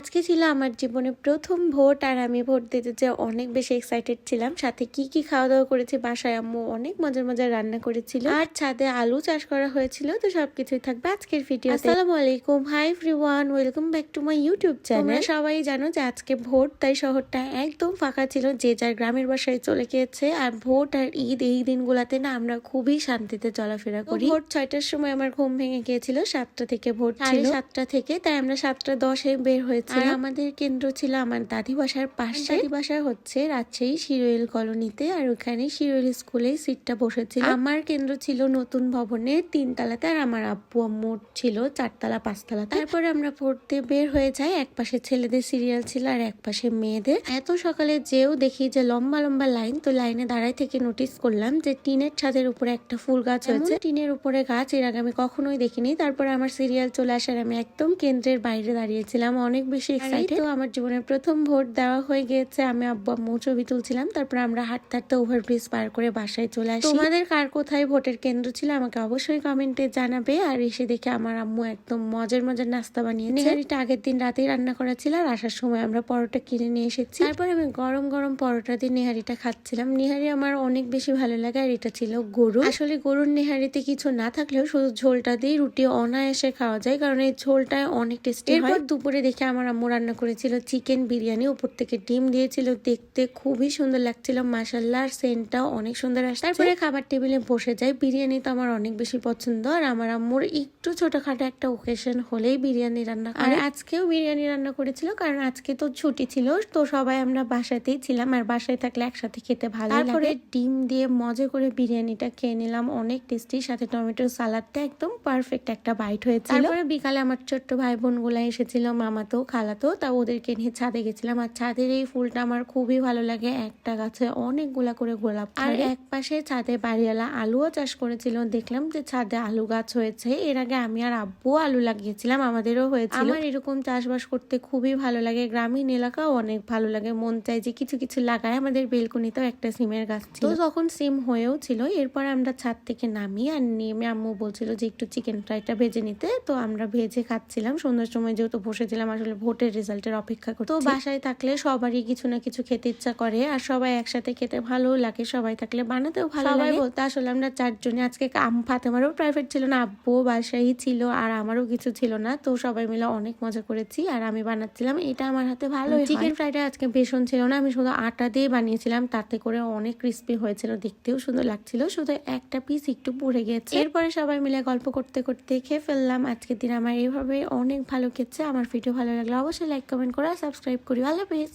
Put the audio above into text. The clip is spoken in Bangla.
আজকে ছিল আমার জীবনে প্রথম ভোট আর আমি ভোট দিতে যে অনেক বেশি এক্সাইটেড ছিলাম। সাথে কি কি খাওয়া দাওয়া করেছি বাসায় আম্মু অনেক মজার মজার রান্না করেছিল। আর ছাদে আলু চাষ করা হয়েছিল তো সবকিছুই থাকবে আজকের ভিডিও আসসালামু আলাইকুম। Hi everyone welcome back to my YouTube channel সবাই জানো যে আজকে ভোট তাই শহরটা একদম ফাঁকা ছিল যে যার গ্রামের বাসায় চলে গিয়েছে। আর ভোট আর ঈদ এই দিনগুলোতে না আমরা খুবই শান্তিতে চলাফেরা করি। ভোট ছয়টার সময় আমার ঘুম ভেঙে গিয়েছিল সাতটা থেকে ভোট ছিল। সাতটা থেকে তাই আমরা সাতটা দশে বের হয়েছি। আর আমাদের কেন্দ্র ছিল আমার দাদি বাসার পাশে। দাদি বাসা হচ্ছে রাজশাহী শিরোইল কলোনিতে আর ওখানে শিরোইল স্কুলে সিটটা বসেছিল। আমার কেন্দ্র ছিল নতুন ভবনে তিনতলাতে আর আমার আব্বু আম্মুর ছিল চারতলা পাঁচতলা। তারপরে আমরা পড়তে বের হয়ে যাই এক পাশে ছেলেদের সিরিয়াল ছিল আর এক পাশে মেয়েদের। এত সকালে যেও দেখি যে লম্বা লম্বা লাইন তো লাইনে দাঁড়াই থেকে নোটিস করলাম যে টিনের ছাদের উপরে একটা ফুল গাছ হয়েছে। টিনের উপরে গাছ এর আগে আমি কখনোই দেখিনি। তারপরে আমার সিরিয়াল চলে আসার আমি একদম কেন্দ্রের বাইরে দাঁড়িয়েছিলাম অনেক বেশি এক্সাইটেড তো আমার জীবনের প্রথম ভোট দেওয়া হয়ে গিয়েছে। আমি আব্বু আম্মু ছবি তুলছিলাম তারপর আমরা হাঁটতে হাঁটতে ওভারব্রিজ পার করে বাসায় চলে আসি। তোমাদের কার কোথায় ভোটের কেন্দ্র ছিল আমাকে অবশ্যই কমেন্টে জানাবে। আর এসে দেখে আমার আম্মু একদম মজার মজার নাস্তা বানিয়ে নিহারিটা আগের দিন রাতেই রান্না করা ছিল আর আসার সময় আমরা পরোটা কিনে নিয়ে এসেছি। তারপর আমি গরম গরম পরোটা দিয়ে নেহারিটা খাচ্ছিলাম। নেহারি আমার অনেক বেশি ভালো লাগে আর এটা ছিল গরু। আসলে গরুর নেহারিতে কিছু না থাকলেও শুধু ঝোলটা দিয়ে রুটি অনায়াসে খাওয়া যায় কারণ এই ঝোলটা অনেক টেস্টি এরপর দুপুরে দেখে আমার আম্মু রান্না করেছিল চিকেন বিরিয়ানি, উপর থেকে ডিম দিয়েছিল, দেখতে খুবই সুন্দর লাগছিল মাসাল্লাহ আর সেন্টটাও অনেক সুন্দর আসছে। তারপরে খাবার টেবিলে বসে যাই, বিরিয়ানি তো আমার অনেক বেশি পছন্দ, আর আমার আম্মুর একটু ছোটখাটো একটা ওকেশন হলেই বিরিয়ানি রান্না আর আজকেও বিরিয়ানি রান্না করেছিল, কারণ আজকে তো ছুটি ছিল, তো সবাই আমরা বাসাতেই ছিলাম, আর বাসায় থাকলে একসাথে খেতে ভালো তারপরে ডিম দিয়ে মজা করে বিরিয়ানিটা খেয়ে নিলাম, অনেক টেস্টি সাথে টমেটো সালাদটা একদম পারফেক্ট একটা বাইট হয়েছিল। তারপরে বিকালে আমার ছোট্ট ভাই বোনগুলা এসেছিল, মামাতো খালাতো তা ওদেরকে নিয়ে ছাদে গেছিলাম। আর ছাদের এই ফুলটা আমার খুবই ভালো লাগে। একটা গাছে অনেকগুলা করে গোলাপ আর এক পাশে ছাদে বাড়িওয়ালা আলুও চাষ করেছিল। দেখলাম যে ছাদে আলু গাছ হয়েছে। এর আগে আমি আর আব্বু আলু লাগিয়েছিলাম আমাদেরও হয়েছিল। আমার এরকম চাষবাস করতে খুবই ভালো লাগে। গ্রামীণ এলাকাও অনেক ভালো লাগে। মন চায় যে কিছু কিছু লাগায়। আমাদের বেলকুনিতেও একটা সিমের গাছ ছিল। তো তখন সিম হয়েও ছিল। এরপর আমরা ছাদ থেকে নামি আর নেমে আম্মু বলছিল যে একটু চিকেন ফ্রাইটা ভেজে নিতে। তো আমরা ভেজে খাচ্ছিলাম। সন্ধ্যার সময় যেহেতু বসেছিলাম আসলে ভোটের রেজাল্টের অপেক্ষা করতে তো বাসায় থাকলে সবারই কিছু না কিছু খেতে ইচ্ছা করে আর সবাই একসাথে খেতে ভালো লাগে সবাই থাকলে বানাতেও ভালো লাগে। বলতে আসলে আমরা চারজনে আজকে আম ফাতেমারও প্রাইভেট ছিল না আব্বু বাসাই ছিল আর আমারও কিছু ছিল না তো সবাই মিলে অনেক মজা করেছি আর আমি বানাচ্ছিলাম এটা আমার হাতে ভালো চিকেন ফ্রাইটা আজকে বেসন ছিল না আমি শুধু আটা দিয়ে বানিয়েছিলাম তাতে করে অনেক ক্রিস্পি হয়েছিল দেখতেও সুন্দর লাগছিল শুধু একটা পিস একটু পুড়ে গেছে। এরপরে সবাই মিলে গল্প করতে করতে খেয়ে ফেললাম আজকের দিন আমার এইভাবে অনেক ভালো খেচ্ছে আমার ভিডিও ভালো লাগলে অবশ্যই লাইক কমেন্ট করে সাবস্ক্রাইব করি আল্লাহ হাফেজ।